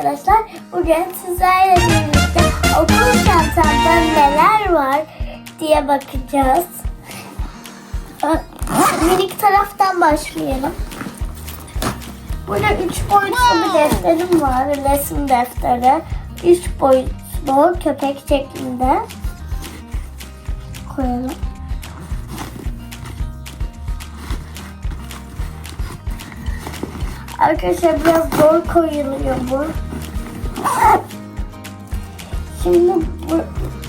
arkadaşlar. Bugün sizlerle birlikte okul çantamda neler var diye bakacağız. Minik taraftan başlayalım. Burada üç boyutlu bir defterim var. Resim defteri. Üç boyutlu köpek şeklinde. Koyalım. Arkadaşlar biraz zor koyuluyor bu. Şimdi bu,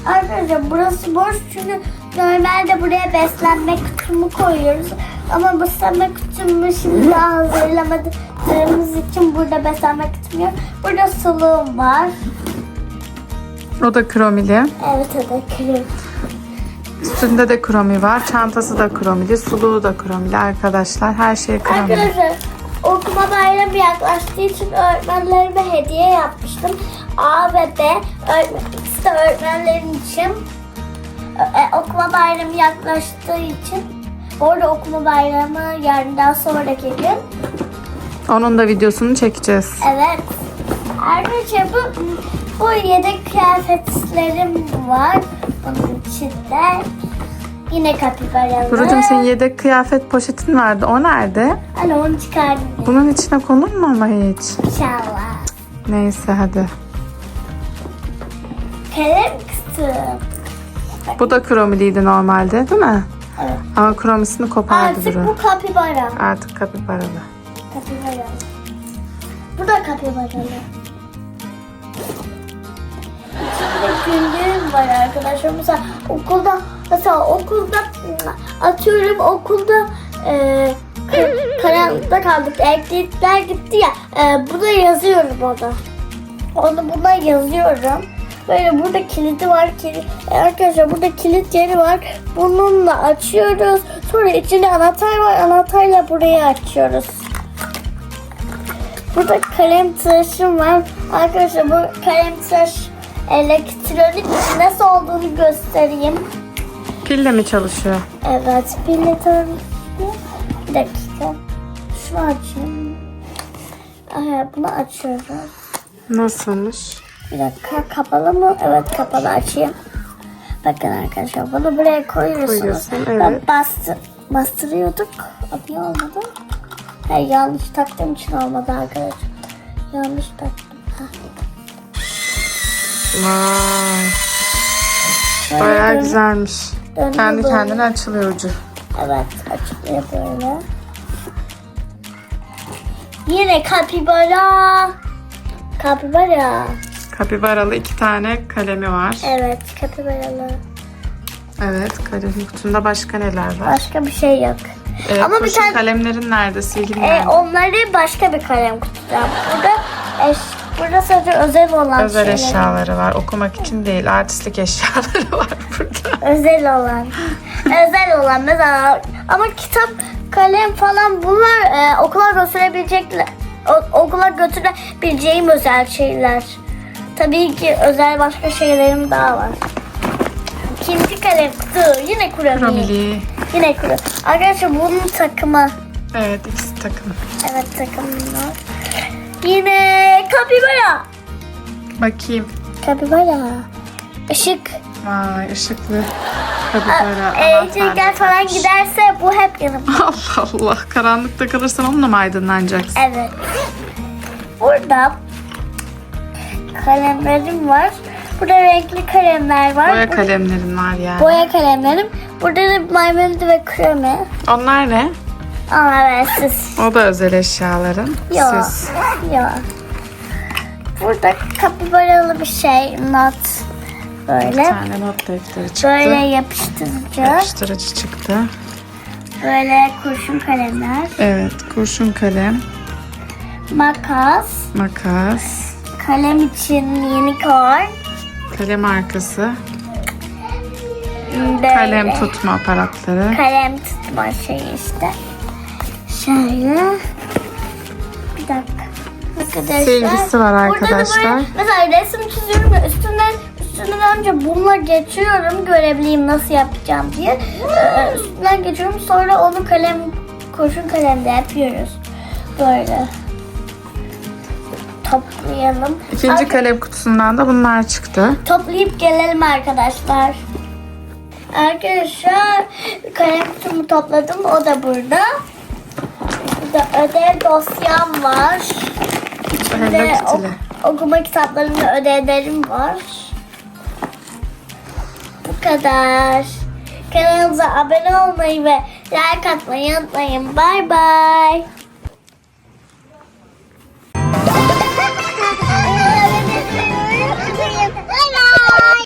arkadaşlar burası boş çünkü normalde buraya beslenme kutumu koyuyoruz. Ama beslenme kutumu şimdi daha hazırlamadığımız için burada beslenme kutum yok. Burada suluğum var. O da kromili. Evet o da kırık. Üstünde de kromi var. Çantası da kromili. Suluğu da kromili arkadaşlar. Her şey kromili. Arkadaşlar okuma bayramı yaklaştığı için öğretmenlerime hediye yapmıştım. A ve B öğretmen, ikisi de öğretmenlerim için. E, okuma bayramı yaklaştığı için orada okuma bayramı yarından sonraki gün. Onun da videosunu çekeceğiz. Evet. Arkadaşlar bu, bu yedek kıyafetlerim var. Bunun içinde. Yine kapibaralı. Durucum senin yedek kıyafet poşetin vardı. O nerede? Hani onu çıkardım Bunun içine konur mu ama hiç? inşallah. Neyse hadi. Kalem kısım. Bu da kromiliydi normalde değil mi? Evet. Ama kromisini kopardı Artık Duru. bu kapibara. Artık kapibaralı. Kapibara. Bu da kapibaralı. Günlüğüm var arkadaşlar. Mesela okulda mesela okulda atıyorum okulda e, ka- karanlıkta kaldık. Elektrikler gitti ya. E, burada yazıyorum onu. Onu buna yazıyorum. Böyle burada kilidi var. Kilit, arkadaşlar burada kilit yeri var. Bununla açıyoruz. Sonra içinde anahtar var. Anahtarla burayı açıyoruz. Burada kalem tıraşım var. Arkadaşlar bu kalem tıraş elektronik nasıl olduğunu göstereyim. Pille mi çalışıyor? Evet, pille tanıtayım. Bir dakika. Şunu açayım. Aha, bunu açıyorum. Nasılmış? Bir dakika kapalı mı? Evet kapalı açayım. Bakın arkadaşlar bunu buraya koyuyorsunuz. Koyuyorsun, Ben evet. bastı, bastırıyorduk. Niye olmadı? Hayır yanlış taktığım için olmadı arkadaşlar. Yanlış taktım. Ha. Vay. Bayağı güzelmiş. dönüyor Kendi böyle. kendine açılıyor ucu. Evet açıklıyor böyle. Yine kapibara. Kapibara. Kapibaralı iki tane kalemi var. Evet kapibaralı. Evet kalem kutunda başka neler var? Başka bir şey yok. Ee, Ama bir tane kalemlerin nerede? Silgin e, nerede? onları başka bir kalem kutuda. Burada eş, burada sadece özel olan Özel şeyler. eşyaları var. Okumak için değil, artistlik eşyaları var burada. Özel olan. özel olan mesela ama kitap, kalem falan bunlar e, okula götürebilecekler. O, okula götürebileceğim özel şeyler. Tabii ki özel başka şeylerim daha var. İkinci kalem kutu. Yine. Kromili. Yine kuru. Arkadaşlar bunun takımı. Evet ikisi takım. Evet takımlar. Yine kapibara. Bakayım. Kapibara. Işık. Vay ışıklı. Kapibara. Elektrikler falan giderse bu hep yanımda. Allah Allah. Karanlıkta kalırsan onunla mı aydınlanacaksın? Evet. Burada kalemlerim var. Burada renkli kalemler var. Boya Bu- kalemlerin var yani. Boya kalemlerim. Burada da maymunlu ve kremi. Onlar ne? Ama evet siz. O da özel eşyaların. Yok. Siz. Yok. Burada kapibaralı bir şey. Not. Bir Böyle. tane not defteri çıktı. Böyle yapıştırıcı. Yapıştırıcı çıktı. Böyle kurşun kalemler. Evet kurşun kalem, Makas. makas, Kalem için kor. kalem arkası, Böyle. kalem tutma aparatları. Kalem tutma şeyi işte. Şöyle. Bir dakika. Arkadaşlar. Silgisi var Burada da arkadaşlar. böyle mesela resim çiziyorum ya üstünden üstünden önce bununla geçiyorum görebileyim nasıl yapacağım diye. Ee, üstünden geçiyorum sonra onu kalem kurşun kalemde yapıyoruz. Böyle. toplayalım. İkinci Arka- kalem kutusundan da bunlar çıktı. Toplayıp gelelim arkadaşlar. Arkadaşlar kalem kutumu topladım. O da burada. Burada ödev dosyam var. Ve ok- okuma kitaplarım ve ödevlerim var. Bu kadar. Kanalımıza abone olmayı ve like atmayı unutmayın. Bye bye.